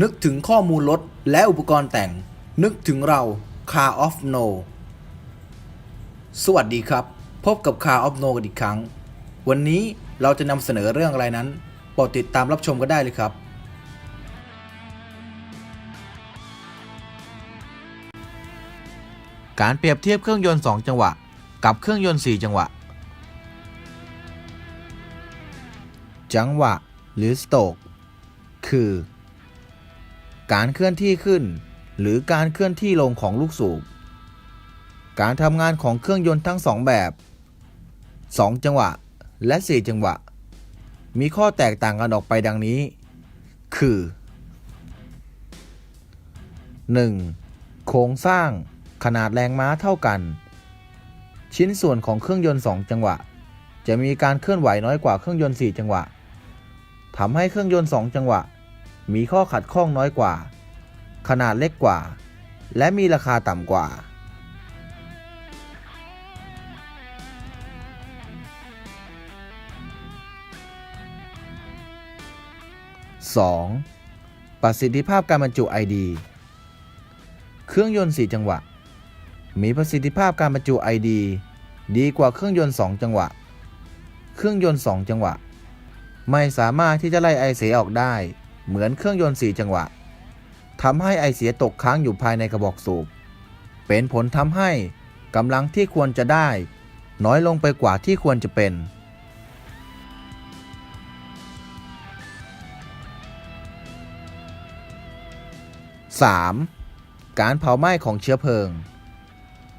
นึกถึงข้อมูลรถและอุปกรณ์แต่ง นึกถึงเรา Car of No สวัสดีครับ พบกับ Car of No กันอีกครั้ง วันนี้เราจะนำเสนอเรื่องอะไรนั้นโปรดติดตามรับชมกันได้เลยครับ การเปรียบเทียบเครื่องยนต์ 2 จังหวะ กับเครื่องยนต์ 4 จังหวะ จังหวะ หรือสโตกคือ การเคลื่อนที่ขึ้น หรือการเคลื่อนที่ลงของลูกสูบ การทำงานของเครื่องยนต์ทั้งสองแบบ 2 จังหวะ และ 4 จังหวะ มีข้อแตกต่างกันออกไปดังนี้ คือ 1. โครงสร้างขนาดแรงม้าเท่ากัน ชิ้นส่วนของเครื่องยนต์ 2 จังหวะ จะมีการเคลื่อนไหวน้อยกว่าเครื่องยนต์ 4 จังหวะทำให้เครื่องยนต์ 2 จังหวะ มีข้อขัดข้องน้อยกว่า ขนาดเล็กกว่า และมีราคาต่ำกว่า 2. ประสิทธิภาพการบรรจุ ID เครื่องยนต์ 4 จังหวะ มีประสิทธิภาพการบรรจุ ID ดีกว่าเครื่องยนต์ 2 จังหวะ เครื่องยนต์ 2 จังหวะ ไม่สามารถที่จะไล่ไอเสียออกได้ เหมือนเครื่องยนต์ 4 จังหวะทำให้ไอเสียตกค้างอยู่ภายในกระบอกสูบ เป็นผลทำให้กำลังที่ควรจะได้ น้อยลงไปกว่าที่ควรจะเป็น 3. การเผาไหม้ของเชื้อเพลิง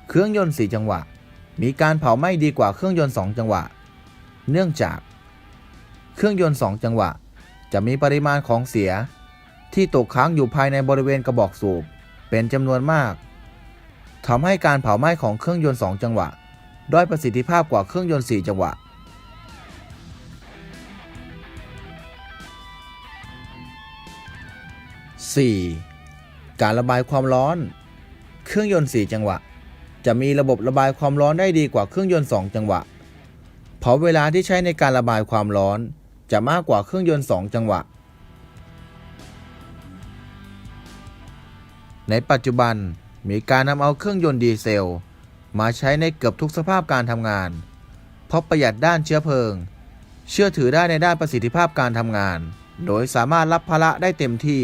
เครื่องยนต์ 4 จังหวะ มีการเผาไหม้ดีกว่าเครื่องยนต์ 2 จังหวะ เนื่องจาก เครื่องยนต์ 2 จังหวะ จะมีปริมาณของเสีย ที่ตกค้างอยู่ภายในบริเวณกระบอกสูบ เป็นจำนวนมากทำให้การเผาไหม้ของเครื่องยนต์ 2 จังหวะ ด้อยประสิทธิภาพกว่าเครื่องยนต์ 4 จังหวะ 4. การระบายความร้อน เครื่องยนต์ 4 จังหวะ จะมีระบบระบายความร้อนได้ดีกว่าเครื่องยนต์ 2 จังหวะ เพราะเวลาที่ใช้ในการระบายความร้อน จะมากกว่าเครื่องยนต์ 2 จังหวะ ในปัจจุบันมีการนำเอาเครื่องยนต์ดีเซล มาใช้ในเกือบทุกสภาพการทำงาน เพราะประหยัดด้านเชื้อเพลิง เชื่อถือได้ในด้านประสิทธิภาพการทำงาน โดยสามารถรับภาระได้เต็มที่